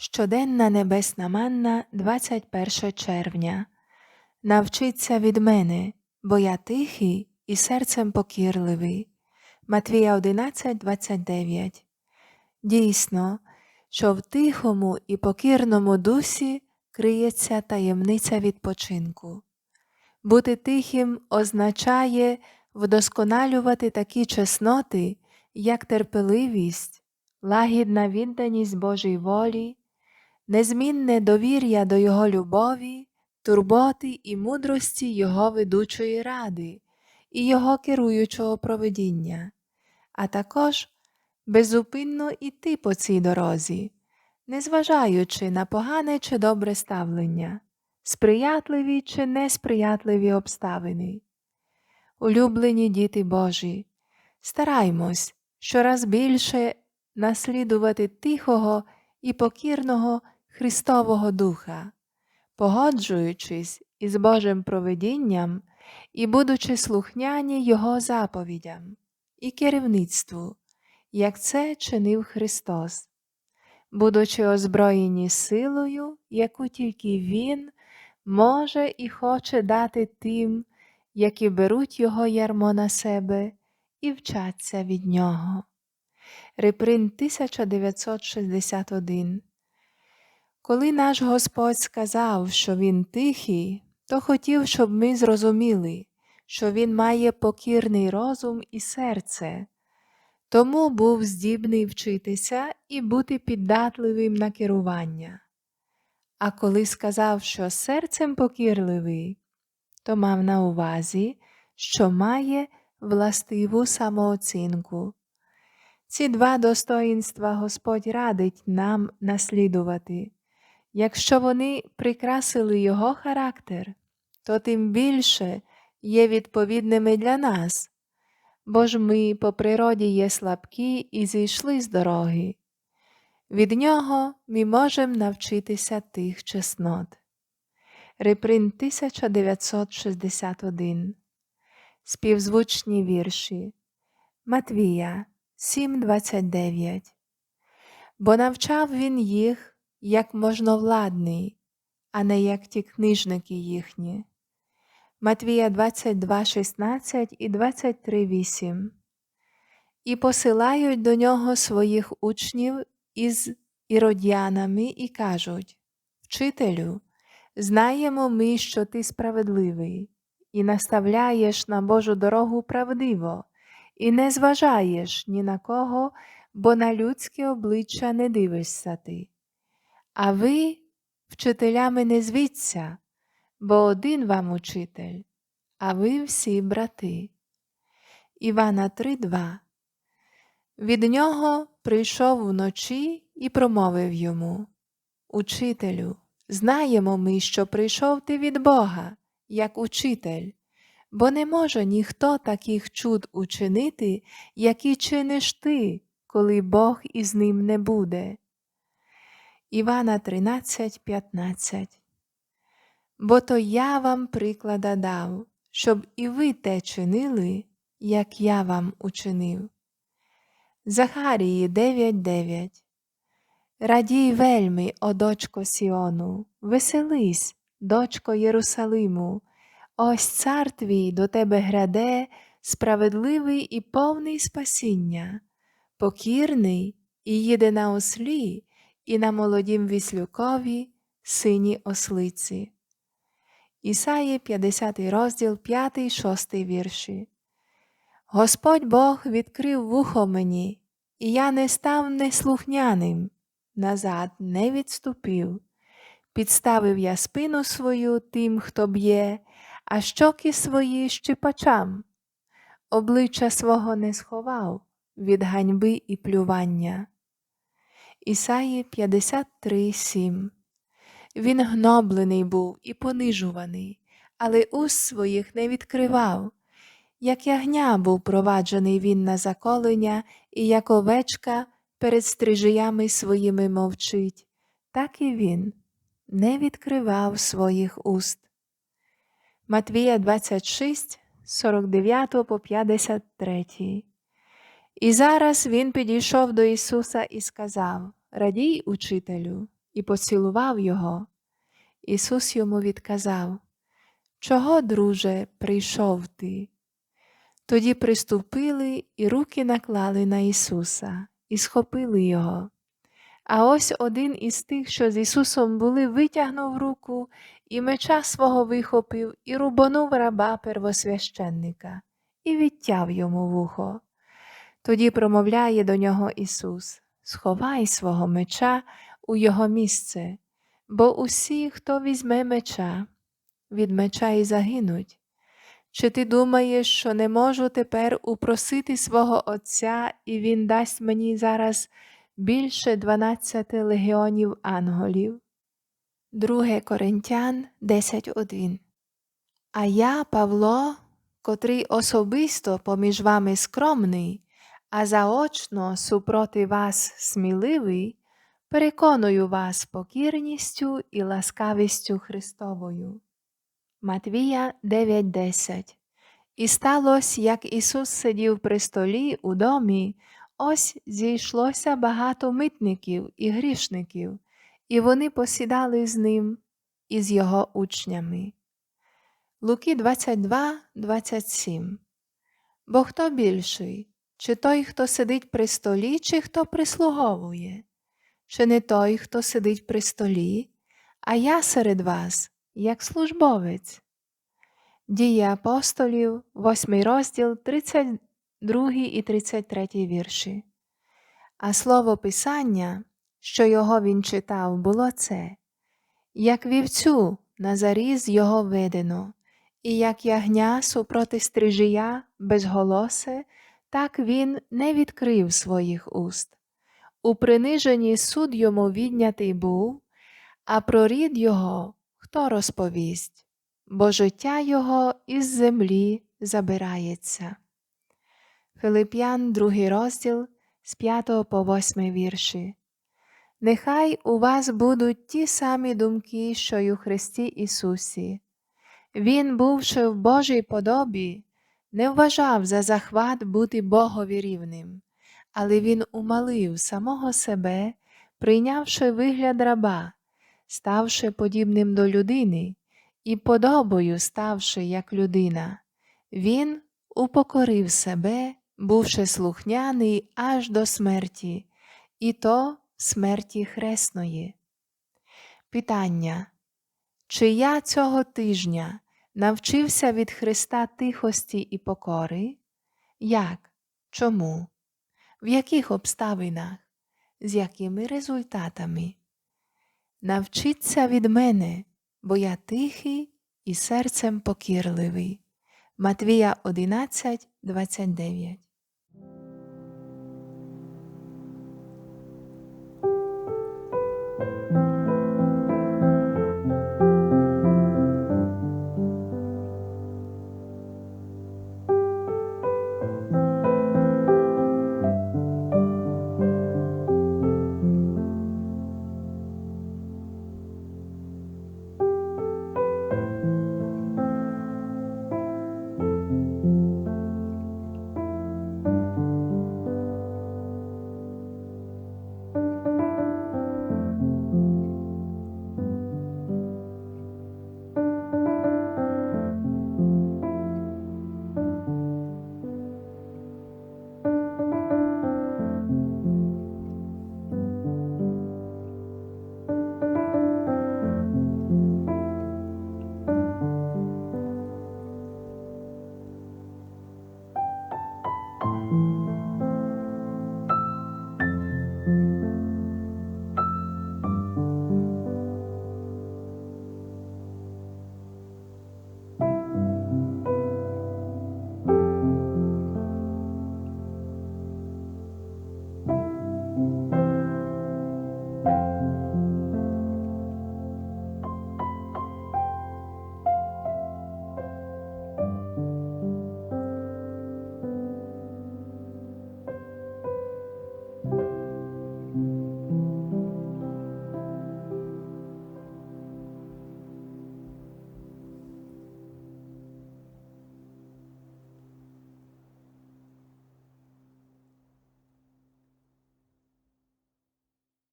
Щоденна небесна манна 21 червня. Навчиться від мене, бо я тихий і серцем покірливий. Матвія 11.29 Дійсно, що в тихому і покірному дусі криється таємниця відпочинку. Бути тихим означає вдосконалювати такі чесноти, як терпеливість, лагідна відданість Божій волі, незмінне довір'я до Його любові, турботи і мудрості Його ведучої ради і Його керуючого проведіння, а також безупинно йти по цій дорозі, незважаючи на погане чи добре ставлення, сприятливі чи несприятливі обставини. Улюблені діти Божі, стараймось щораз більше наслідувати тихого і покірного Христового Духа, погоджуючись із Божим провидінням і будучи слухняні Його заповідям і керівництву, як це чинив Христос, будучи озброєні силою, яку тільки Він може і хоче дати тим, які беруть Його ярмо на себе і вчаться від Нього. Реприн 1961 Коли наш Господь сказав, що Він тихий, то хотів, щоб ми зрозуміли, що Він має покірний розум і серце, тому був здібний вчитися і бути піддатливим на керування. А коли сказав, що серцем покірливий, то мав на увазі, що має властиву самооцінку. Ці два достоїнства Господь радить нам наслідувати. Якщо вони прикрасили Його характер, то тим більше є відповідними для нас, бо ж ми по природі є слабкі і зійшли з дороги. Від нього ми можемо навчитися тих чеснот. Реприн 1961 Співзвучні вірші Матвія 7.29 Бо навчав він їх, як можновладний, а не як ті книжники їхні. Матвія 22.16 і 23.8 І посилають до нього своїх учнів із іродянами і кажуть Вчителю, знаємо ми, що ти справедливий, і наставляєш на Божу дорогу правдиво, і не зважаєш ні на кого, бо на людське обличчя не дивишся ти. А ви, вчителями, не звіться, бо один вам учитель, а ви всі брати. Івана 3.2 Від нього прийшов вночі і промовив йому Учителю, знаємо ми, що прийшов ти від Бога, як учитель, бо не може ніхто таких чуд учинити, які чиниш ти, коли Бог із ним не буде. Івана 13.15 Бо то я вам приклада дав, щоб і ви те чинили, як я вам учинив. Захарії 9.9 Радій вельми, о дочко Сіону, веселись, дочко Єрусалиму, ось цар твій до тебе граде, справедливий і повний спасіння, покірний і їде на ослі, і на молодім віслюкові сині ослиці. Ісаї 50 розділ 5, 6 вірші. Господь Бог відкрив вухо мені, і я не став неслухняним, назад не відступив. Підставив я спину свою тим, хто б'є, а щоки свої щипачам. Обличчя свого не сховав від ганьби і плювання. Ісаї 53, 7 Він гноблений був і понижуваний, але уст своїх не відкривав. Як ягня був проваджений він на заколення, і як овечка перед стрижиями своїми мовчить, так і він не відкривав своїх уст. Матвія 26, 49 по 53 І зараз він підійшов до Ісуса і сказав Радій, учителю, і поцілував його. Ісус йому відказав Чого, друже, прийшов ти? Тоді приступили і руки наклали на Ісуса, і схопили Його. А ось один із тих, що з Ісусом були, витягнув руку і меча свого вихопив, і рубанув раба первосвященника, і відтяв йому вухо. Тоді промовляє до нього Ісус Сховай свого меча у його місце, бо усі, хто візьме меча, від меча і загинуть. Чи ти думаєш, що не можу тепер упросити свого Отця, і Він дасть мені зараз більше дванадцяти легіонів анголів? 2 Коринтян 10.1 А я, Павло, котрий особисто поміж вами скромний, а заочно супроти вас сміливий, переконую вас покірністю і ласкавістю Христовою. Матвія 9:10 І сталося, як Ісус сидів при столі у домі, ось зійшлося багато митників і грішників, і вони посідали з ним і з його учнями. Луки 22:27 Бо хто більший? Чи той, хто сидить при столі, чи хто прислуговує? Чи не той, хто сидить при столі, а я серед вас, як службовець? Дії апостолів, 8 розділ, 32 і 33 вірші. А слово Писання, що його він читав, було це, як вівцю на заріз його видено, і як ягня супроти стрижія безголосе, так він не відкрив своїх уст. У приниженні суд йому віднятий був, а про рід його хто розповість, бо життя його із землі забирається. Филип'ян, 2 розділ з 5 по 8 вірші. Нехай у вас будуть ті самі думки, що й у Христі Ісусі. Він, бувши в Божій подобі, не вважав за захват бути Богові рівним, але він умалив самого себе, прийнявши вигляд раба, ставши подібним до людини і подобою ставши як людина, він упокорив себе, бувши слухняний аж до смерті, і то смерті хресної. Питання. Чи я цього тижня навчився від Христа тихості і покори? Як? Чому? В яких обставинах? З якими результатами? Навчіться від мене, бо я тихий і серцем покірливий. Матвія 11, 29